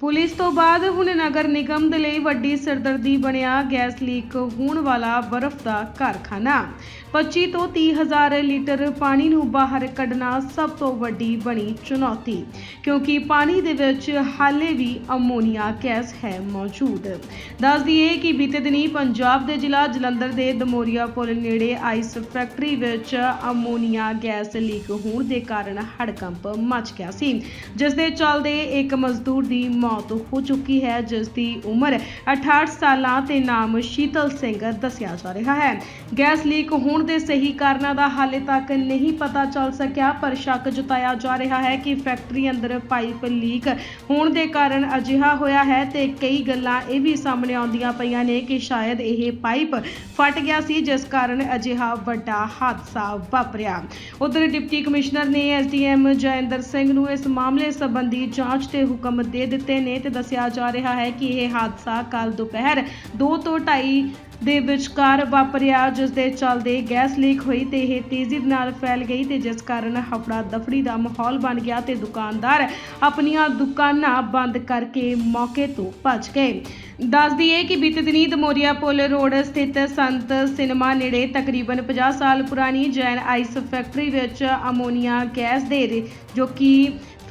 Police ਤੋਂ ਬਾਅਦ ਹੁਣ ਨਗਰ ਨਿਗਮ ਦੇ ਲਈ ਵੱਡੀ ਸਰਦਰਦੀ ਬਣਿਆ ਗੈਸ ਲੀਕ ਹੋਣ ਵਾਲਾ ਬਰਫ਼ ਦਾ ਕਾਰਖਾਨਾ। 25 ਤੋਂ 30 ਹਜ਼ਾਰ ਲੀਟਰ ਪਾਣੀ ਨੂੰ ਬਾਹਰ ਕੱਢਣਾ ਸਭ ਤੋਂ ਵੱਡੀ ਬਣੀ ਚੁਣੌਤੀ, ਕਿਉਂਕਿ ਪਾਣੀ ਦੇ ਵਿੱਚ ਹਾਲੇ ਵੀ ਅਮੋਨੀਆ ਗੈਸ ਹੈ ਮੌਜੂਦ। ਦੱਸ ਦਈਏ ਕਿ ਬੀਤੇ ਦਿਨੀ ਪੰਜਾਬ ਦੇ ਜ਼ਿਲ੍ਹਾ ਜਲੰਧਰ ਦੇ ਦਮੋਰੀਆ ਪੁਲ ਨੇੜੇ ਆਈਸ ਫੈਕਟਰੀ ਵਿੱਚ ਅਮੋਨੀਆ ਗੈਸ ਲੀਕ ਹੋਣ ਦੇ ਕਾਰਨ ਹੜਕੰਪ ਮਚ ਗਿਆ ਸੀ, ਜਿਸ ਦੇ ਚੱਲਦੇ ਇੱਕ ਮਜ਼ਦੂਰ ਦੀ ਮੌਤ ਹੋ ਚੁੱਕੀ ਹੈ, ਜਿਸ ਦੀ ਉਮਰ 68 ਸਾਲਾਂ ਤੇ ਨਾਮ ਸ਼ੀਤਲ ਸਿੰਘ ਦੱਸਿਆ ਜਾ ਰਿਹਾ ਹੈ। ਗੈਸ ਲੀਕ ਹੋਣ ਦੇ ਸਹੀ ਕਾਰਨਾਂ ਦਾ ਹਾਲੇ ਤੱਕ ਨਹੀਂ ਪਤਾ ਚੱਲ ਸਕਿਆ, ਪਰ ਸ਼ੱਕ ਜਤਾਇਆ ਜਾ ਰਿਹਾ ਹੈ ਕਿ ਫੈਕਟਰੀ ਅੰਦਰ ਪਾਈਪ ਲੀਕ ਹੋਣ ਦੇ ਕਾਰਨ ਅਜਿਹਾ ਹੋਇਆ ਹੈ ਤੇ ਕਈ ਗੱਲਾਂ ਇਹ ਵੀ ਸਾਹਮਣੇ ਆਉਂਦੀਆਂ ਪਈਆਂ ਨੇ ਕਿ ਸ਼ਾਇਦ ਇਹ ਪਾਈਪ ਫਟ ਗਿਆ ਸੀ, ਜਿਸ ਕਾਰਨ ਅਜਿਹਾ ਵੱਡਾ ਹਾਦਸਾ ਵਾਪਰਿਆ। ਉਧਰ ਡਿਪਟੀ ਕਮਿਸ਼ਨਰ ਨੇ ਐਸਡੀਐਮ ਜੈਂਦਰ ਸਿੰਘ ਨੂੰ ਇਸ ਮਾਮਲੇ ਸੰਬੰਧੀ ਜਾਂਚ ਦੇ ਹੁਕਮ ਦੇ ਦਿੱਤੇ ਨੇ ਤੇ ਦੱਸਿਆ ਜਾ ਰਿਹਾ ਹੈ ਕਿ ਇਹ ਹਾਦਸਾ ਕੱਲ ਦੁਪਹਿਰ 2 ਤੋਂ 2:30 ਦੇ ਵਿਚਕਾਰ ਵਾਪਰਿਆ ਜਿਸ ਦੇ ਚੱਲਦੇ ਗੈਸ ਲੀਕ ਹੋਈ ਤੇ ਇਹ ਤੇਜ਼ੀ ਨਾਲ ਫੈਲ ਗਈ ਤੇ ਜਿਸ ਕਾਰਨ ਹਫੜਾ ਦਫੜੀ ਦਾ ਮਾਹੌਲ ਬਣ ਗਿਆ ਤੇ ਦੁਕਾਨਦਾਰ ਆਪਣੀਆਂ ਦੁਕਾਨਾਂ ਬੰਦ ਕਰਕੇ ਮੌਕੇ ਤੋਂ ਭੱਜ ਗਏ। ਦੱਸ ਦਈਏ ਕਿ ਬੀਤੇ ਦਿਨੀ ਦਮੋਰੀਆ ਪੁਲ ਰੋਡ ਸਥਿਤ ਸੰਤ ਸਿਨੇਮਾ ਨੇੜੇ ਤਕਰੀਬਨ 50 ਸਾਲ ਪੁਰਾਣੀ ਜੈਨ ਆਈਸ ਫੈਕਟਰੀ ਵਿੱਚ ਅਮੋਨੀਆ ਗੈਸ ਦੇ ਜੋ ਕਿ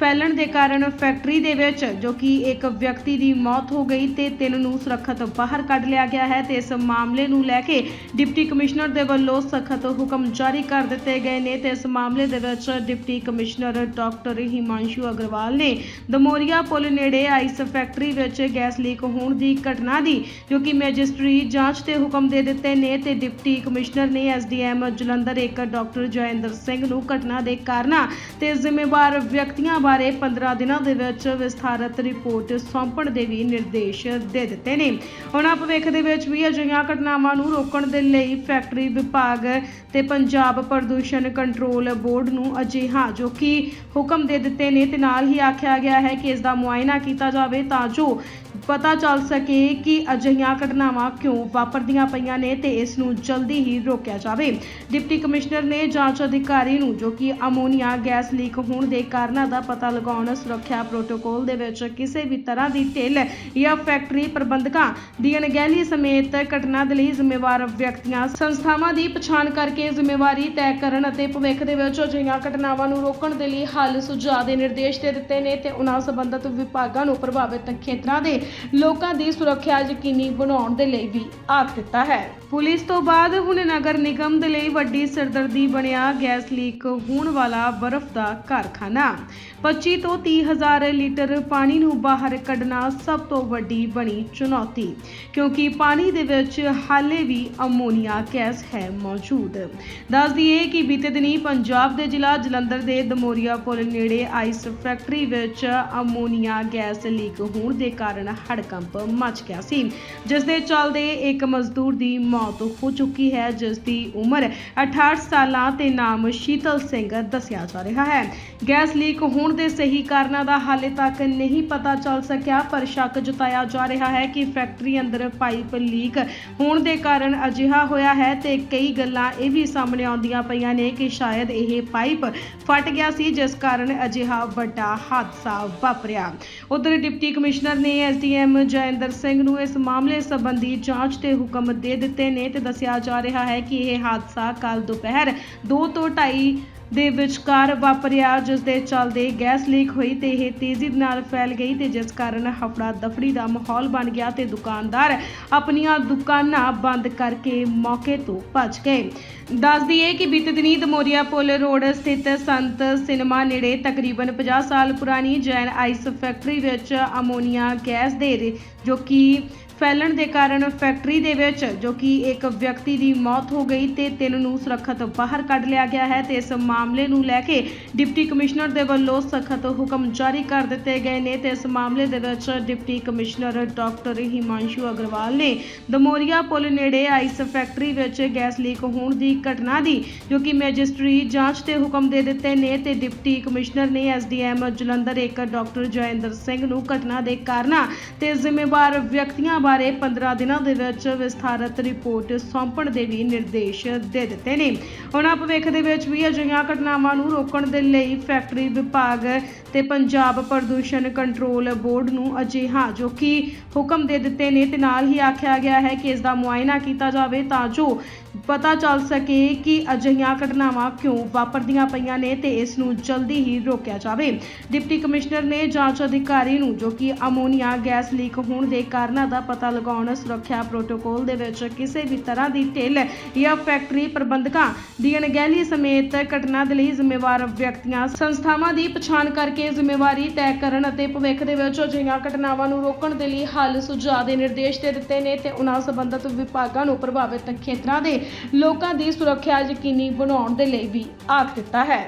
ਫੈਲਣ ਦੇ ਕਾਰਨ ਫੈਕਟਰੀ ਦੇ ਵਿੱਚ, ਜੋ ਕਿ ਇੱਕ ਵਿਅਕਤੀ ਦੀ ਮੌਤ ਹੋ ਗਈ ਤੇ ਤਿੰਨ ਨੂੰ ਸੁਰੱਖਿਅਤ ਬਾਹਰ ਕੱਢ ਲਿਆ ਗਿਆ ਹੈ ਤੇ ਇਸ ਮਾਮਲੇ ਨੂੰ ਲੈ ਕੇ ਡਿਪਟੀ ਕਮਿਸ਼ਨਰ ਦੇ ਵੱਲੋਂ ਸਖਤ ਹੁਕਮ ਜਾਰੀ ਕਰ ਦਿੱਤੇ ਗਏ ਨੇ ਤੇ ਇਸ ਮਾਮਲੇ ਦੇ ਵਿੱਚ deputy commissioner doctor Himanshu Agarwal ਨੇ ਦਮੋਰੀਆ ਪੁਲ ਨੇੜੇ ਆਈਸ ਫੈਕਟਰੀ ਵਿੱਚ ਗੈਸ ਲੀਕ ਹੋਣ ਦੀ ਘਟਨਾ ਦੀ, ਜੋ ਕਿ ਮੈਜਿਸਟਰੀ ਜਾਂਚ ਦੇ ਹੁਕਮ ਦੇ ਦਿੱਤੇ ਨੇ ਤੇ ਡਿਪਟੀ ਕਮਿਸ਼ਨਰ ਨੇ ਐਸਡੀਐਮ ਜਲੰਧਰ ਇੱਕ ਡਾਕਟਰ ਜੈਂਦਰ ਸਿੰਘ ਨੂੰ ਘਟਨਾ ਦੇ ਕਾਰਨਾਂ ਤੇ ਜ਼ਿੰਮੇਵਾਰ ਵਿਅਕਤੀਆਂ ਬਾਰੇ 15 ਦਿਨਾਂ ਦੇ ਵਿੱਚ ਵਿਸਥਾਰਤ ਰਿਪੋਰਟ ਸੌਂਪਣ ਦੇ ਵੀ ਨਿਰਦੇਸ਼ ਦੇ ਦਿੱਤੇ ਨੇ। ਉਹਨਾਂ ਭਵਿੱਖ ਦੇ ਵਿੱਚ ਵੀ ਅਜਿਹੀਆਂ ਘਟਨਾਵਾਂ ਨੂੰ ਰੋਕਣ ਦੇ ਲਈ ਫੈਕਟਰੀ ਵਿਭਾਗ ਤੇ ਪੰਜਾਬ ਪ੍ਰਦੂਸ਼ਣ ਕੰਟਰੋਲ ਬੋਰਡ ਨੂੰ ਅਜਿਹਾ ਜੋ ਕਿ ਹੁਕਮ ਦੇ ਦਿੱਤੇ ਨੇ ਤੇ ਨਾਲ ਹੀ ਆਖਿਆ ਗਿਆ ਹੈ ਕਿ ਇਸ ਦਾ ਮੁਆਇਨਾ ਕੀਤਾ ਜਾਵੇ ਤਾਂ ਜੋ ਪਤਾ ਚੱਲ ਸਕੇ ਕਿ ਅਜਿਹੀਆਂ ਘਟਨਾਵਾਂ ਕਿਉਂ ਵਾਪਰਦੀਆਂ ਪਈਆਂ ਨੇ ਤੇ ਇਸ ਨੂੰ ਜਲਦੀ ਹੀ ਰੋਕਿਆ ਜਾਵੇ। ਡਿਪਟੀ ਕਮਿਸ਼ਨਰ ਨੇ ਜਾਂਚ ਅਧਿਕਾਰੀ ਨੂੰ ਜੋ ਕਿ ਅਮੋਨੀਆ ਗੈਸ ਲੀਕ ਹੋਣ ਦੇ ਕਾਰਨਾਂ ਦਾ ਪਤਾ ਲਗਾਉਣ ਸੁਰੱਖਿਆ ਪ੍ਰੋਟੋਕੋਲ ਦੇ ਵਿੱਚ ਕਿਸੇ ਵੀ ਤਰ੍ਹਾਂ ਦੀ ਢਿੱਲ ਜਾਂ ਫੈਕਟਰੀ ਪ੍ਰਬੰਧਕਾਂ ਦੀ ਅਣਗਹਿਲੀ ਸਮੇਤ ਘਟਨਾ ਦੇ ਲਈ ਜ਼ਿੰਮੇਵਾਰ ਵਿਅਕਤੀਆਂ, ਸੰਸਥਾਵਾਂ ਦੀ ਪਛਾਣ ਕਰਕੇ ਜ਼ਿੰਮੇਵਾਰੀ ਤੈਅ ਕਰਨ ਅਤੇ ਭਵਿੱਖ ਦੇ ਵਿੱਚ ਅਜਿਹੀਆਂ ਘਟਨਾਵਾਂ ਨੂੰ ਰੋਕਣ ਦੇ ਲਈ ਹੱਲ ਸੁਝਾਅ ਦੇ ਨਿਰਦੇਸ਼ ਦੇ ਦਿੱਤੇ ਨੇ ਤੇ ਉਹਨਾਂ ਸੰਬੰਧਿਤ ਵਿਭਾਗਾਂ ਨੂੰ ਪ੍ਰਭਾਵਿਤ ਖੇਤਰਾਂ ਦੇ ਲੋਕਾਂ ਦੀ ਸੁਰੱਖਿਆ ਯਕੀਨੀ ਬਣਾਉਣ ਦੇ ਲਈ ਵੀ ਆਖ ਦਿੱਤਾ ਹੈ। ਪੁਲਿਸ ਤੋਂ ਬਾਅਦ ਹੁਣ ਨਗਰ ਨਿਗਮ ਦੇ ਲਈ ਵੱਡੀ ਸਰਦਰਦੀ ਬਣਿਆ ਗੈਸ ਲੀਕ ਹੋਣ ਵਾਲਾ ਬਰਫ਼ ਦਾ ਕਾਰਖਾਨਾ। 25 ਤੋਂ 30 ਹਜ਼ਾਰ ਲੀਟਰ ਪਾਣੀ ਨੂੰ ਬਾਹਰ ਕੱਢਣਾ ਸਭ ਤੋਂ ਵੱਡੀ ਬਣੀ ਚੁਣੌਤੀ, ਕਿਉਂਕਿ ਪਾਣੀ ਦੇ ਵਿੱਚ ਹਾਲੇ ਵੀ ਅਮੋਨੀਆ ਗੈਸ ਹੈ ਮੌਜੂਦ। ਦੱਸ ਦਈਏ ਕਿ ਬੀਤੇ ਦਿਨੀ ਪੰਜਾਬ ਦੇ ਜ਼ਿਲ੍ਹਾ ਜਲੰਧਰ ਦੇ ਦਮੋਰੀਆ ਪੁਲ ਨੇੜੇ ਆਈਸ ਫੈਕਟਰੀ ਵਿੱਚ ਅਮੋਨੀਆ ਗੈਸ ਲੀਕ ਹੋਣ ਦੇ ਕਾਰਨ ਹੜਕੰਪ ਮਚ ਗਿਆ ਸੀ, ਜਿਸ ਦੇ ਚੱਲਦੇ ਇੱਕ ਮਜ਼ਦੂਰ ਦੀ ਮੌਤ ਹੋ ਚੁੱਕੀ ਹੈ, ਜਿਸ ਦੀ ਉਮਰ 68 ਸਾਲਾਂ ਤੇ ਨਾਮ ਸ਼ੀਤਲ ਸਿੰਘ ਦੱਸਿਆ ਜਾ ਰਿਹਾ ਹੈ। ਗੈਸ ਲੀਕ ਹੋਣ ਦੇ ਸਹੀ ਕਾਰਨਾਂ ਦਾ ਹਾਲੇ ਤੱਕ ਨਹੀਂ ਪਤਾ ਚੱਲ ਸਕਿਆ, ਪਰ ਸ਼ੱਕ ਜਤਾਇਆ ਜਾ ਰਿਹਾ ਹੈ ਕਿ ਫੈਕਟਰੀ ਅੰਦਰ ਪਾਈਪ ਲੀਕ ਹੋਣ ਦੇ ਕਾਰਨ ਅਜਿਹਾ ਹੋਇਆ ਹੈ ਤੇ ਕਈ ਗੱਲਾਂ ਇਹ ਵੀ ਸਾਹਮਣੇ ਆਉਂਦੀਆਂ ਪਈਆਂ ਨੇ ਕਿ ਸ਼ਾਇਦ ਇਹ ਪਾਈਪ ਫਟ ਗਿਆ ਸੀ, ਜਿਸ ਕਾਰਨ ਅਜਿਹਾ ਵੱਡਾ ਹਾਦਸਾ ਵਾਪਰਿਆ। ਉਧਰ ਡਿਪਟੀ ਕਮਿਸ਼ਨਰ ਨੇ ਐਸਡੀਐਮ ਜੈਂਦਰ ਸਿੰਘ ਨੂੰ ਇਸ ਮਾਮਲੇ ਸੰਬੰਧੀ ਜਾਂਚ ਦੇ ਹੁਕਮ ਦੇ ਦਿੱਤੇ ਨੇ ਤੇ ਦੱਸਿਆ ਜਾ ਰਿਹਾ ਹੈ ਕਿ ਇਹ ਹਾਦਸਾ ਕੱਲ ਦੁਪਹਿਰ 2 ਤੋਂ 2:30 ਦੇ ਵਿਚਕਾਰ ਵਾਪਰਿਆ ਜਿਸ ਦੇ ਚੱਲਦੇ ਗੈਸ ਲੀਕ ਹੋਈ ਤੇ ਇਹ ਤੇਜ਼ੀ ਨਾਲ ਫੈਲ ਗਈ ਤੇ ਜਿਸ ਕਾਰਨ ਹਫੜਾ ਦਫੜੀ ਦਾ ਮਾਹੌਲ ਬਣ ਗਿਆ ਤੇ ਦੁਕਾਨਦਾਰ ਆਪਣੀਆਂ ਦੁਕਾਨਾਂ ਬੰਦ ਕਰਕੇ ਮੌਕੇ ਤੋਂ ਭੱਜ ਗਏ। ਦੱਸ ਦਈਏ ਕਿ ਬੀਤੇ ਦਿਨੀ ਦਮੋਰੀਆ ਪੁਲ ਰੋਡ ਸਥਿਤ ਸੰਤ ਸਿਨੇਮਾ ਨੇੜੇ ਤਕਰੀਬਨ 50 ਸਾਲ ਪੁਰਾਣੀ ਜੈਨ ਆਈਸ ਫੈਕਟਰੀ ਵਿੱਚ ਅਮੋਨੀਆ ਗੈਸ ਦੇ ਜੋ ਕਿ ਫੈਲਣ ਦੇ ਕਾਰਨ ਫੈਕਟਰੀ ਦੇ ਵਿੱਚ, ਜੋ ਕਿ ਇੱਕ ਵਿਅਕਤੀ ਦੀ ਮੌਤ ਹੋ ਗਈ ਤੇ ਤਿੰਨ ਨੂੰ ਸੁਰੱਖਿਅਤ ਬਾਹਰ ਕੱਢ ਲਿਆ ਗਿਆ ਹੈ ਤੇ ਇਸ ਮਾਮਲੇ ਨੂੰ ਲੈ ਕੇ ਡਿਪਟੀ ਕਮਿਸ਼ਨਰ ਦੇ ਵੱਲੋਂ ਸਖਤ ਹੁਕਮ ਜਾਰੀ ਕਰ ਦਿੱਤੇ ਗਏ ਨੇ ਤੇ ਇਸ ਮਾਮਲੇ ਦੇ ਵਿੱਚ deputy commissioner doctor Himanshu Agarwal ਨੇ ਦਮੋਰੀਆ ਪੁਲ ਨੇੜੇ ਆਈਸ ਫੈਕਟਰੀ ਵਿੱਚ ਗੈਸ ਲੀਕ ਹੋਣ ਦੀ ਘਟਨਾ ਦੀ, ਜੋ ਕਿ ਮੈਜਿਸਟਰੀ ਜਾਂਚ ਦੇ ਹੁਕਮ ਦੇ ਦਿੱਤੇ ਨੇ ਤੇ ਡਿਪਟੀ ਕਮਿਸ਼ਨਰ ਨੇ ਐਸਡੀਐਮ ਜਲੰਧਰ ਇੱਕ ਡਾਕਟਰ ਜੈਂਦਰ ਸਿੰਘ ਨੂੰ ਘਟਨਾ ਦੇ ਕਾਰਨਾਂ ਤੇ ਜ਼ਿੰਮੇਵਾਰ ਵਿਅਕਤੀਆਂ ਬਾਰੇ 15 ਦਿਨਾਂ ਦੇ ਵਿੱਚ ਵਿਸਥਾਰਤ ਰਿਪੋਰਟ ਸੌਂਪਣ ਦੇ ਵੀ ਨਿਰਦੇਸ਼ ਦੇ ਦਿੱਤੇ ਨੇ। ਉਹਨਾਂ ਭਵਿੱਖ ਦੇ ਵਿੱਚ ਵੀ ਅਜਿਹੀਆਂ ਘਟਨਾਵਾਂ ਨੂੰ ਰੋਕਣ ਦੇ ਲਈ ਫੈਕਟਰੀ ਵਿਭਾਗ ਤੇ ਪੰਜਾਬ ਪ੍ਰਦੂਸ਼ਣ ਕੰਟਰੋਲ ਬੋਰਡ ਨੂੰ ਅਜਿਹਾ ਜੋ ਕਿ ਹੁਕਮ ਦੇ ਦਿੱਤੇ ਨੇ, ਤੇ ਨਾਲ ਹੀ ਆਖਿਆ ਗਿਆ ਹੈ ਕਿ ਇਸ ਦਾ ਮੁਆਇਨਾ ਕੀਤਾ ਜਾਵੇ ਤਾਂ ਜੋ ਪਤਾ ਚੱਲ ਸਕੇ ਕਿ ਅਜਿਹੀਆਂ ਘਟਨਾਵਾਂ ਕਿਉਂ ਵਾਪਰਦੀਆਂ ਪਈਆਂ ਨੇ ਤੇ ਇਸ ਨੂੰ ਜਲਦੀ ਹੀ ਰੋਕਿਆ ਜਾਵੇ। ਡਿਪਟੀ ਕਮਿਸ਼ਨਰ ਨੇ ਜਾਂਚ ਅਧਿਕਾਰੀ ਨੂੰ, ਜੋ ਕਿ ਅਮੋਨੀਆ ਗੈਸ ਲੀਕ ਹੋਣ ਦੇ ਕਾਰਨਾਂ ਦਾ ਪਤਾ ਲਗਾਉਣ ਸੁਰੱਖਿਆ ਪ੍ਰੋਟੋਕੋਲ ਦੇ ਵਿੱਚ ਕਿਸੇ ਵੀ ਤਰ੍ਹਾਂ ਦੀ ਢਿੱਲ ਜਾਂ ਫੈਕਟਰੀ ਪ੍ਰਬੰਧਕਾਂ ਦੀ ਅਣਗਹਿਲੀ ਸਮੇਤ ਘਟਨਾ ਦੇ ਲਈ ਜ਼ਿੰਮੇਵਾਰ ਵਿਅਕਤੀਆਂ, ਸੰਸਥਾਵਾਂ ਦੀ ਪਛਾਣ ਕਰਕੇ ਜ਼ਿੰਮੇਵਾਰੀ ਤੈਅ ਕਰਨ ਅਤੇ ਭਵਿੱਖ ਦੇ ਵਿੱਚ ਅਜਿਹੀਆਂ ਘਟਨਾਵਾਂ ਨੂੰ ਰੋਕਣ ਦੇ ਲਈ ਹੱਲ ਸੁਝਾਅ ਦੇ ਨਿਰਦੇਸ਼ ਦੇ ਦਿੱਤੇ ਨੇ ਤੇ ਉਹਨਾਂ ਸੰਬੰਧਿਤ ਵਿਭਾਗਾਂ ਨੂੰ ਪ੍ਰਭਾਵਿਤ ਖੇਤਰਾਂ ਦੇ ਲੋਕਾਂ ਦੀ ਸੁਰੱਖਿਆ ਯਕੀਨੀ ਬਣਾਉਣ ਦੇ ਲਈ ਵੀ ਆਖ ਦਿੱਤਾ ਹੈ।